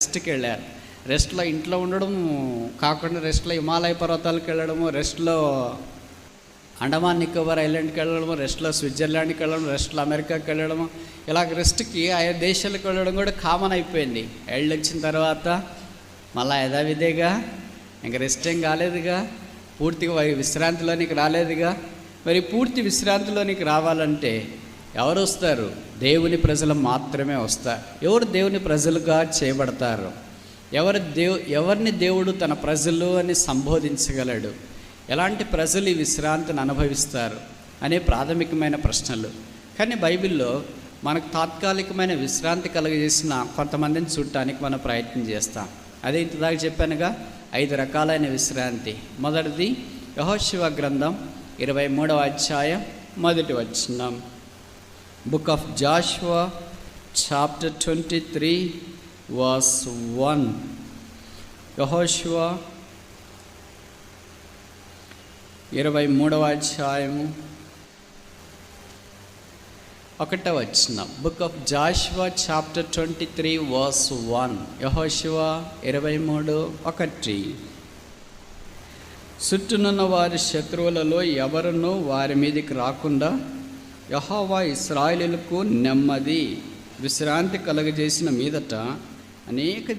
రెస్ట్కి వెళ్ళారు. రెస్ట్లో ఇంట్లో ఉండడం కాకుండా రెస్ట్లో హిమాలయ పర్వతాలకు వెళ్ళడము రెస్ట్లో అండమాన్ నికోబార్ ఐలాండ్కి వెళ్ళడము రెస్ట్లో స్విట్జర్లాండ్కి వెళ్ళడం రెస్ట్లో అమెరికాకి వెళ్ళడము. ఇలా రెస్ట్కి ఆయా దేశాలకు వెళ్ళడం కూడా కామన్ అయిపోయింది. వెళ్ళి వచ్చిన తర్వాత మళ్ళా యథావిధిగా ఇంక రెస్ట్ ఏం కాలేదుగా. పూర్తిగా విశ్రాంతిలోనికి రాలేదుగా. మరి పూర్తి విశ్రాంతిలోనికి రావాలంటే ఎవరు వస్తారు? దేవుని ప్రజలు మాత్రమే వస్తారు. ఎవరు దేవుని ప్రజలుగా చేయబడతారు? ఎవరి దేవు ఎవరిని దేవుడు తన ప్రజలు అని సంబోధించగలడు? ఎలాంటి ప్రజలు ఈ విశ్రాంతిని అనుభవిస్తారు? అనే ప్రాథమికమైన ప్రశ్నలు. కానీ బైబిల్లో మనకు తాత్కాలికమైన విశ్రాంతి కలుగజేసిన కొంతమందిని చూడటానికి మనం ప్రయత్నం చేస్తాం. అదే ఇంతదాకా చెప్పానుగా ఐదు రకాలైన విశ్రాంతి. మొదటిది యహోశివ గ్రంథం ఇరవై మూడవ అధ్యాయం మొదటి వచ్చినాం book of Joshua chapter twenty three was one. యహోశివా ఇరవై మూడవ అధ్యాయము. ఒకట వచ్చిన book of Joshua chapter twenty three was one. యహోశివ ఇరవై మూడు ఒకటి. చుట్టూనున్న వారి శత్రువులలో ఎవరునూ వారి మీదకి రాకుండా యహోవా ఇస్రాయేలులకు నెమ్మది విశ్రాంతి కలుగజేసిన మీదట అనేక